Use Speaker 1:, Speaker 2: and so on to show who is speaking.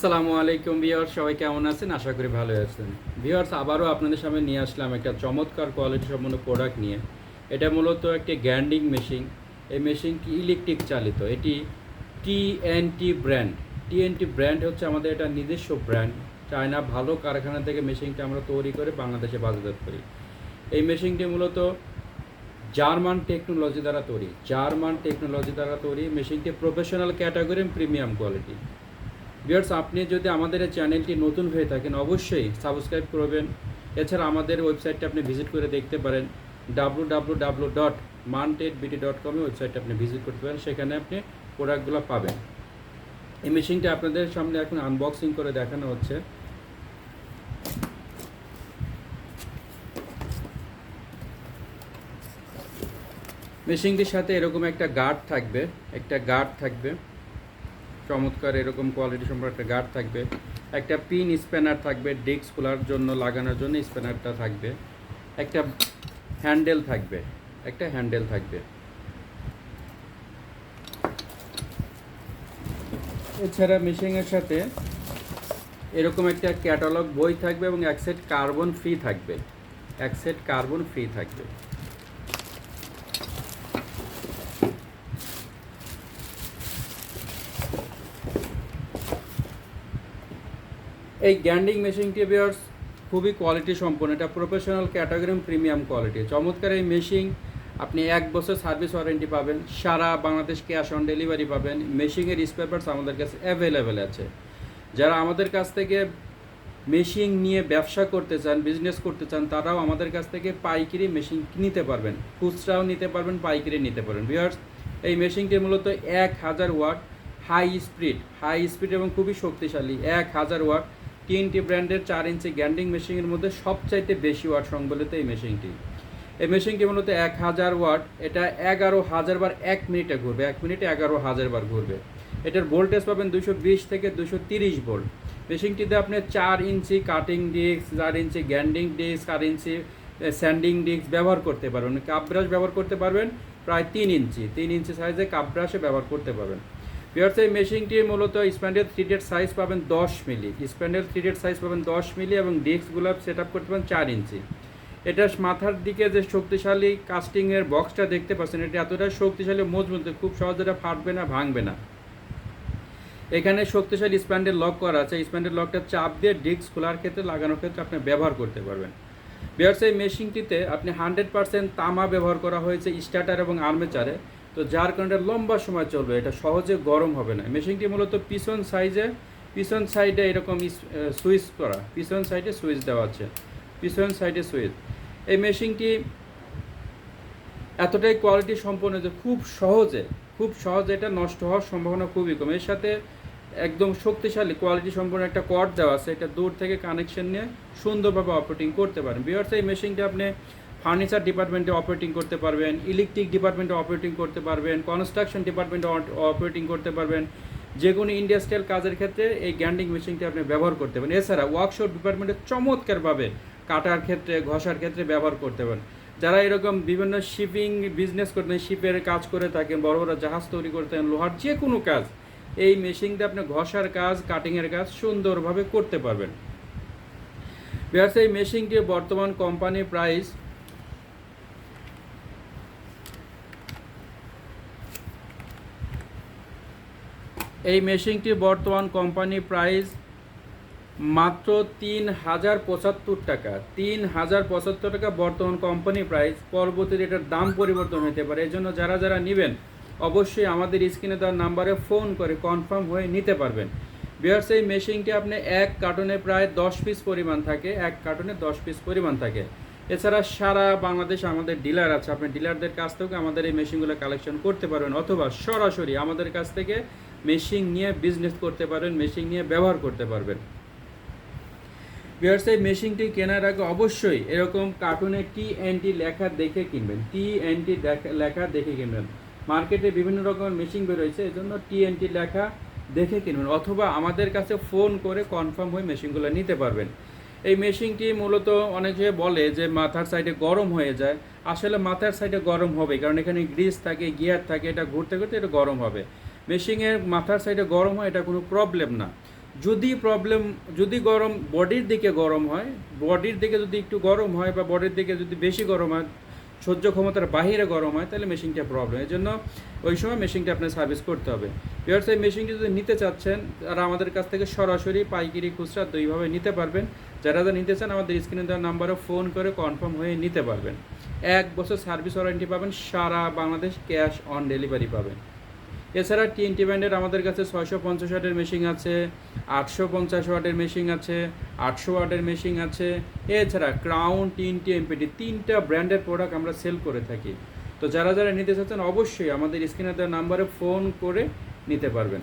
Speaker 1: আসসালামু আলাইকুম ভিউয়ার্স, সবাই কেমন আছেন? আশা করি ভালো আছেন। ভিউয়ার্স, আবারও আপনাদের সামনে নিয়ে আসলাম একটা চমৎকার কোয়ালিটি সম্পন্ন প্রোডাক্ট নিয়ে। এটা মূলত একটি গ্যান্ডিং মেশিন এই মেশিনটি ইলেকট্রিক চালিত? এটি টিএনটি ব্র্যান্ড টিএনটি ব্র্যান্ড হচ্ছে আমাদের এটা নিজস্ব ব্র্যান্ড চায়না ভালো কারখানা থেকে মেশিনটা আমরা তৈরি করে বাংলাদেশে বাজারজাত করি। এই মেশিনটি মূলত জার্মান টেকনোলজি দ্বারা তৈরি। জার্মান টেকনোলজি দ্বারা তৈরি। মেশিনটি professional category premium quality viewers আপনি যদি আমাদের এই চ্যানেলটি নতুন হয়ে থাকেন, অবশ্যই সাবস্ক্রাইব করবেন। এছাড়া আমাদের ওয়েবসাইটটা আপনি ভিজিট করে দেখতে পারেন। ডাব্লু ডাব্লু ডাব্লু ডট মানটেড বিডি ডট কমে ওয়েবসাইটটা আপনি ভিজিট করতে পারেন, সেখানে আপনি প্রোডাক্টগুলো পাবেন। এই মেশিনটা আপনাদের সামনে এখন আনবক্সিং করে দেখানো হচ্ছে। মেশিনটির সাথে এরকম একটা গার্ড থাকবে, একটা গার্ড থাকবে। চমৎকার এরকম কোয়ালিটি সম্পর্কে একটা গার্ড থাকবে। একটা পিন স্প্যানার থাকবে ডিস্ক খোলার জন্য, লাগানোর জন্য স্প্যানারটা থাকবে। একটা হ্যান্ডেল থাকবে, একটা হ্যান্ডেল থাকবে। এছাড়া মেশিনের সাথে এরকম একটা ক্যাটালগ বই থাকবে এবং এক সেট কার্বন ফ্রি থাকবে। এক সেট কার্বন ফ্রি থাকবে। এই গ্যান্ডিং মেশিনটি বিয়ার্স খুবই কোয়ালিটি সম্পন্ন। এটা প্রফেশনাল ক্যাটাগরি প্রিমিয়াম কোয়ালিটি চমৎকার এই মেশিন আপনি এক বছর সার্ভিস ওয়ারেন্টি পাবেন, সারা বাংলাদেশ ক্যাশ অন ডেলিভারি পাবেন। মেশিনের স্পেয়ার পার্টস আমাদের কাছে অ্যাভেলেবেল আছে। যারা আমাদের কাছ থেকে মেশিন নিয়ে ব্যবসা করতে চান বিজনেস করতে চান, তারাও আমাদের কাছ থেকে পাইকারি মেশিন নিতে পারবেন। খুচরাও নিতে পারবেন, পাইকারি নিতে পারবেন। বিয়ার্স এই মেশিনটি মূলত এক হাজার watt high speed high speed এবং খুবই শক্তিশালী। এক হাজার ওয়াট টিএনটি ব্র্যান্ডের চার ইঞ্চি গ্যান্ডিং মেশিনের মধ্যে সবচাইতে বেশি ওয়াট সংবলিত এই মেশিনটি। এই মেশিনটি মূলত এক হাজার ওয়াট, এটা এগারো হাজার বার এক মিনিটে ঘুরবে, এক মিনিটে এগারো হাজার বার ঘুরবে। এটার ভোল্টেজ পাবেন দুশো বিশ থেকে দুশো তিরিশ ভোল্ট মেশিনটিতে আপনি চার ইঞ্চি কাটিং ডিস্ক চার ইঞ্চি গ্যান্ডিং ডিস্ক চার ইঞ্চি স্যান্ডিং ডিস্ক ব্যবহার করতে পারবেন। কাপ ব্রাশ ব্যবহার করতে পারবেন প্রায় তিন ইঞ্চি। তিন ইঞ্চি সাইজে কাপ ব্রাশে ব্যবহার করতে পারবেন। বিয়ার্স এই মেশিনটি মূলত স্প্যান্ডেল থ্রিডেড সাইজ পাবেন দশ মিলি। স্প্যান্ডেল থ্রিডেড সাইজ পাবেন দশ মিলি এবং ডিস্কগুলো সেট আপ করতে পারেন চার ইঞ্চি। এটা মাথার দিকে যে শক্তিশালী কাস্টিংয়ের বক্সটা দেখতে পাচ্ছেন, এটা এতটা শক্তিশালী মজবুত খুব সহজে এটা ফাটবে না, ভাঙবে না। এখানে শক্তিশালী স্প্যান্ডেল লক করা আছে। স্প্যান্ডেল লকটা চাপ দিয়ে ডিস্ক খোলার ক্ষেত্রে লাগানোর ক্ষেত্রে আপনি ব্যবহার করতে পারবেন। বিয়ার্স এই মেশিনটিতে আপনি হান্ড্রেড পার্সেন্ট তামা ব্যবহার করা হয়েছে স্টার্টার এবং আর্মেচারে তো যার কারণে লম্বা সময় চলবে, এটা সহজে গরম হবে না। মেশিনটি মূলত পিছন সাইজে, পিছন সাইডে এরকম সুইচ করা, পিছন সাইডে সুইচ দেওয়া আছে, পিছন সাইডে সুইচ। এই মেশিনটি এতটাই কোয়ালিটি সম্পন্ন যে খুব সহজে খুব সহজে এটা নষ্ট হওয়ার সম্ভাবনা খুবই কম। এর সাথে একদম শক্তিশালী, কোয়ালিটি সম্পন্ন একটা কর্ড দেওয়া আছে, এটা দূর থেকে কানেকশন নিয়ে সুন্দরভাবে অপারেটিং করতে পারেন। বিয়ার্স এই মেশিনটা আপনি ফার্নিচার ডিপার্টমেন্টে অপারেটিং করতে পারবেন ইলেকট্রিক ডিপার্টমেন্টে অপারেটিং করতে পারবেন কনস্ট্রাকশন ডিপার্টমেন্টে অপারেটিং করতে পারবেন। যে কোনো ইন্ডাস্ট্রিয়াল কাজের ক্ষেত্রে এই গ্যান্ডিং মেশিনটি আপনি ব্যবহার করতে পারেন। এছাড়া ওয়ার্কশপ ডিপার্টমেন্টে চমৎকারভাবে কাটার ক্ষেত্রে, ঘষার ক্ষেত্রে ব্যবহার করতে পারেন। যারা এরকম বিভিন্ন শিপিং বিজনেস করতেন শিপের কাজ করে থাকেন বড় বড় জাহাজ তৈরি করতেন লোহার যে কোনো কাজ, এই মেশিনটা আপনি ঘষার কাজ কাটিংয়ের কাজ সুন্দরভাবে করতে পারবেন। বিহার এই মেশিনটি বর্তমান কোম্পানি প্রাইস এই মেশিনটি বর্তমান কোম্পানি প্রাইস মাত্র তিন হাজার পঁচাত্তর টাকা। তিন হাজার পঁচাত্তর টাকা বর্তমান কোম্পানি প্রাইস। পরবর্তীতে এটার দাম পরিবর্তন হতে পারে। এই জন্য যারা যারা নেবেন, অবশ্যই আমাদের স্ক্রিনে দেওয়ার নাম্বারে ফোন করে কনফার্ম হয়ে নিতে পারবেন। বিয়ার্স এই মেশিনটি আপনি এক কার্টনে প্রায় দশ পিস পরিমাণ থাকে। এক কার্টনে দশ পিস পরিমাণ থাকে। এছাড়া সারা বাংলাদেশে আমাদের ডিলার আছে। আপনি ডিলারদের কাছ থেকে আমাদের এই মেশিনগুলো কালেকশন করতে পারবেন অথবা সরাসরি আমাদের কাছ থেকে মেশিন নিয়ে বিজনেস করতে পারবেন, মেশিন নিয়ে ব্যবহার করতে পারবেন। বিয়ার্স এই মেশিনটি কেনার আগে অবশ্যই এরকম কার্টুনে টি টি লেখা দেখে কিনবেন। টি টি লেখা দেখে কিনবেন। মার্কেটে বিভিন্ন রকমের মেশিন বেরোয়েছে এই জন্য টি টি লেখা দেখে কিনবেন। অথবা আমাদের কাছে ফোন করে কনফার্ম হয়ে মেশিনগুলো নিতে পারবেন। এই মেশিনটি মূলত অনেকে বলে যে মাথার সাইডে গরম হয়ে যায়। আসলে মাথার সাইডে গরম হবে, কারণ এখানে গ্রিস থাকে, গিয়ার থাকে, এটা ঘুরতে ঘুরতে এটা গরম হবে। মেশিনের মাথার সাইডে গরম হয়, এটা কোনো প্রবলেম না। যদি প্রবলেম যদি গরম বডির দিকে গরম হয়, বডির দিকে যদি একটু গরম হয় বা বডির দিকে যদি বেশি গরম হয়, সহ্য ক্ষমতার বাহিরে গরম হয়, তাহলে মেশিনটা প্রবলেম এই জন্য ওই সময় মেশিনটা আপনার সার্ভিস করতে হবে। এবার সেই মেশিনটি যদি নিতে চাচ্ছেন, তারা আমাদের কাছ থেকে সরাসরি পাইকারি খুচরা দুইভাবে নিতে পারবেন। যারা যারা নিতে চান আমাদের স্ক্রিনে দেওয়ার নাম্বারে ফোন করে কনফার্ম হয়ে নিতে পারবেন। এক বছর সার্ভিস ওয়ারেন্টি পাবেন, সারা বাংলাদেশ ক্যাশ অন ডেলিভারি পাবেন। এছাড়া টিএনটি ব্র্যান্ডের আমাদের কাছে ছয়শো পঞ্চাশ ওয়াটের মেশিন আছে, আটশো পঞ্চাশ ওয়াটের মেশিন আছে, আটশো ওয়াটের মেশিন আছে। এছাড়া ক্রাউন, টিএনটি, এমপিডি তিনটা ব্র্যান্ডের প্রোডাক্ট আমরা সেল করে থাকি। তো যারা যারা নিতে চাচ্ছেন অবশ্যই আমাদের স্ক্রিনে দেওয়া নাম্বারে ফোন করে নিতে পারবেন।